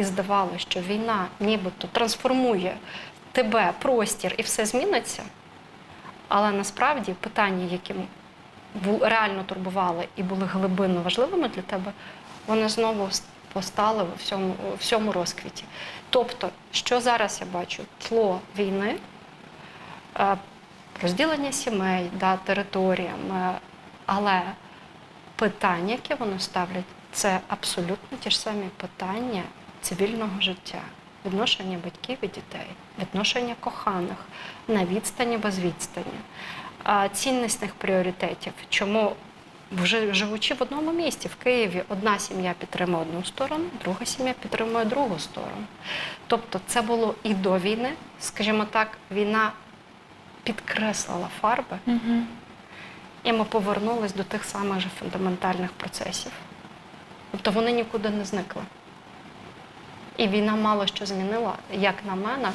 і здавалося, що війна нібито трансформує тебе, простір і все зміниться. Але насправді питання, які реально турбували і були глибинно важливими для тебе, вони знову постали у всьому, у всьому розквіті. Тобто, що зараз я бачу? Тло війни, е, розділення сімей, да, територіями, але питання, які вони ставлять, це абсолютно ті ж самі питання цивільного життя, відношення батьків і дітей, відношення коханих на відстані без відстані, ціннісних пріоритетів. Чому вже живучи в одному місті, в Києві, одна сім'я підтримує одну сторону, друга сім'я підтримує другу сторону. Тобто це було і до війни, скажімо так, війна підкреслила фарби, Угу. і ми повернулись до тих самих же фундаментальних процесів. Тобто вони нікуди не зникли. І війна мало що змінила, як на мене,